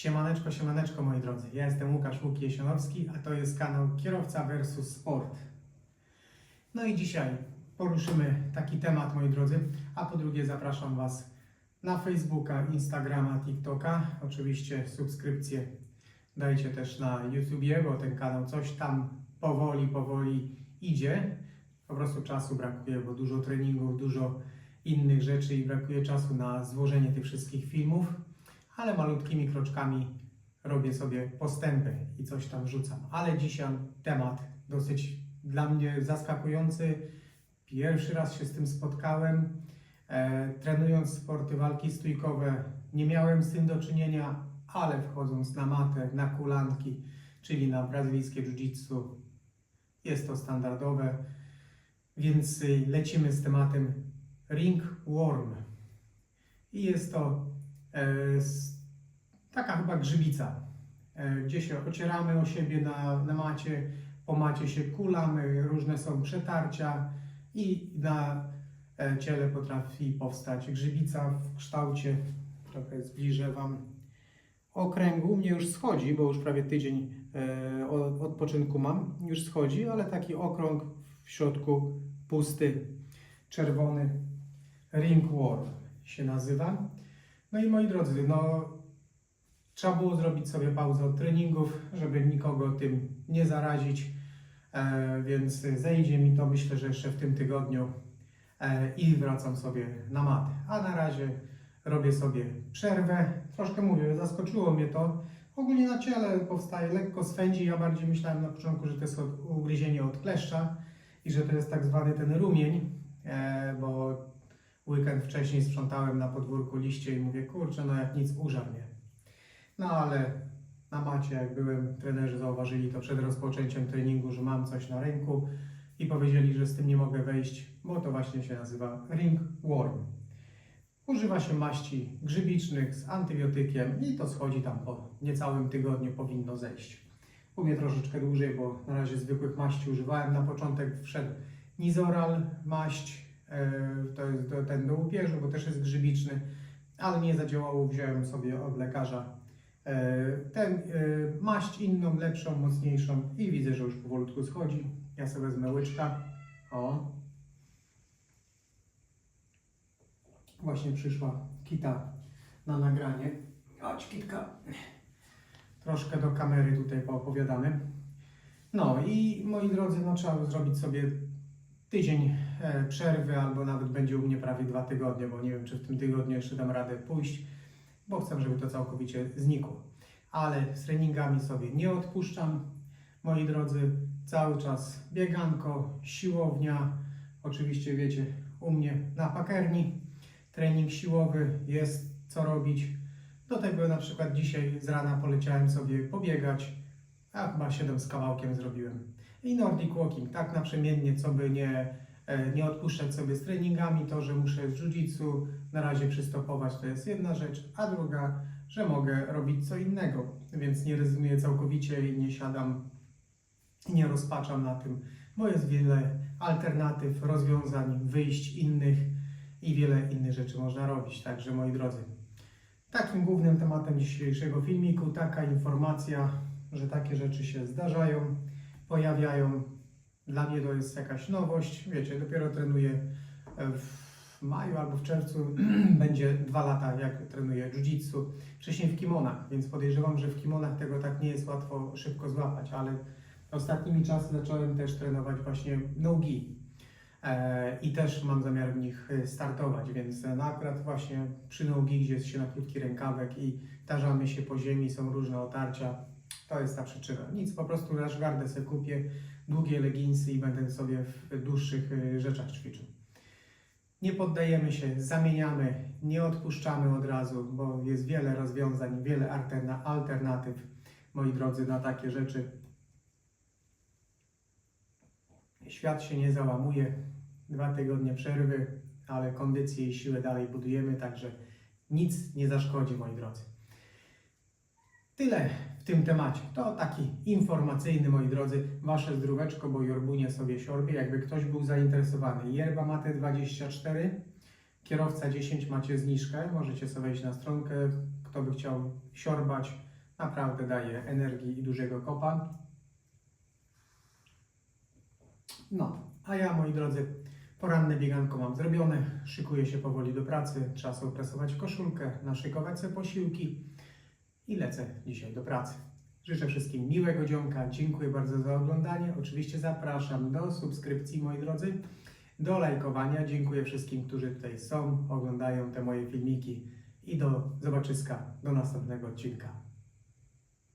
Siemaneczko, siemaneczko moi drodzy. Ja jestem Łukasz Łuk Jesionowski, a to jest kanał Kierowca versus Sport. No i dzisiaj poruszymy taki temat moi drodzy, a po drugie zapraszam Was na Facebooka, Instagrama, TikToka. Oczywiście subskrypcję dajcie też na YouTubie, bo ten kanał coś tam powoli, powoli idzie. Po prostu czasu brakuje, bo dużo treningów, dużo innych rzeczy i brakuje czasu na złożenie tych wszystkich filmów ale malutkimi kroczkami robię sobie postępy i coś tam wrzucam. Ale dzisiaj temat dosyć dla mnie zaskakujący. Pierwszy raz się z tym spotkałem. E, trenując sporty walki stójkowe, nie miałem z tym do czynienia, ale wchodząc na matę, na kulanki, czyli na brazylijskie jiu-jitsu, jest to standardowe. Więc y, lecimy z tematem ring worm. I jest to taka chyba grzybica, e, gdzie się ocieramy o siebie na, na macie, po macie się kulamy, różne są przetarcia i na e, ciele potrafi powstać grzybica w kształcie, trochę zbliżę Wam, okręgu. U mnie już schodzi, bo już prawie tydzień e, od- odpoczynku mam, już schodzi, ale taki okrąg w środku pusty, czerwony, ringworm się nazywa. No i moi drodzy, no trzeba było zrobić sobie pauzę od treningów, żeby nikogo tym nie zarazić, e, więc zejdzie mi to myślę, że jeszcze w tym tygodniu e, i wracam sobie na matę. A na razie robię sobie przerwę. Troszkę mówię, zaskoczyło mnie to. Ogólnie na ciele powstaje lekko swędzi. Ja bardziej myślałem na początku, że to jest ugryzienie od kleszcza i że to jest tak zwany ten rumień, e, bo weekend wcześniej sprzątałem na podwórku liście i mówię, kurczę, no jak nic użar mnie. No ale na macie, jak byłem, trenerzy zauważyli to przed rozpoczęciem treningu, że mam coś na ręku i powiedzieli, że z tym nie mogę wejść, bo to właśnie się nazywa ringworm. Używa się maści grzybicznych z antybiotykiem i to schodzi tam po niecałym tygodniu powinno zejść. U mnie troszeczkę dłużej, bo na razie zwykłych maści używałem. Na początek wszedł Nizoral maść, to jest ten do łupieżu, bo też jest grzybiczny, ale nie zadziałało, wziąłem sobie od lekarza e, ten, e, maść inną, lepszą, mocniejszą i widzę, że już powolutku schodzi. Ja sobie wezmę łyczka. O. Właśnie przyszła kita na nagranie. Chodź kitka. Troszkę do kamery tutaj poopowiadamy. No i moi drodzy, no trzeba zrobić sobie tydzień e, przerwy, albo nawet będzie u mnie prawie dwa tygodnie, bo nie wiem, czy w tym tygodniu jeszcze dam radę pójść, bo chcę, żeby to całkowicie znikło. Ale z treningami sobie nie odpuszczam. Moi drodzy, cały czas bieganko, siłownia, oczywiście wiecie, u mnie na pakerni, trening siłowy, jest co robić. Do tego na przykład dzisiaj z rana poleciałem sobie pobiegać, a chyba 7 z kawałkiem zrobiłem. I Nordic Walking, tak naprzemiennie, co by nie, e, nie odpuszczać sobie z treningami, to, że muszę z jiu-jitsu na razie przystopować, to jest jedna rzecz, a druga, że mogę robić co innego, więc nie rezygnuję całkowicie i nie siadam i nie rozpaczam na tym, bo jest wiele alternatyw, rozwiązań, wyjść innych i wiele innych rzeczy można robić. Także moi drodzy, takim głównym tematem dzisiejszego filmiku taka informacja, że takie rzeczy się zdarzają, pojawiają. Dla mnie to jest jakaś nowość. Wiecie, dopiero trenuję e, w maju albo w czerwcu. Będzie dwa lata, jak trenuję jiu-jitsu. Wcześniej w kimonach, więc podejrzewam, że w kimonach tego tak nie jest łatwo szybko złapać, ale ostatnimi czasy zacząłem też trenować właśnie nogi. E, I też mam zamiar w nich e, startować, więc no akurat właśnie przy nogi, gdzie jest się na krótki rękawek i tarzamy się po ziemi, są różne otarcia, to jest ta przyczyna. Nic, po prostu rashgardę sobie kupię, długie leginsy i będę sobie w dłuższych e, rzeczach ćwiczył. Nie poddajemy się, zamieniamy, nie odpuszczamy od razu, bo jest wiele rozwiązań, wiele alterna- alternatyw, moi drodzy, na takie rzeczy. Świat się nie załamuje, dwa tygodnie przerwy, ale kondycję i siłę dalej budujemy, także nic nie zaszkodzi, moi drodzy. Tyle w tym temacie. To taki informacyjny, moi drodzy, wasze zdróweczko, bo jorbunie sobie siorbie. Jakby ktoś był zainteresowany, yerba mate 24, kierowca 10 macie zniżkę. Możecie sobie wejść na stronkę. Kto by chciał siorbać, Naprawdę daje energii i dużego kopa. No, a ja moi drodzy, poranne bieganko mam zrobione, szykuję się powoli do pracy, trzeba sobie oprasować koszulkę, naszykować sobie posiłki i lecę dzisiaj do pracy. Życzę wszystkim miłego dzionka, dziękuję bardzo za oglądanie. Oczywiście zapraszam do subskrypcji moi drodzy, do lajkowania. Dziękuję wszystkim, którzy tutaj są, oglądają te moje filmiki i do zobaczyska do następnego odcinka.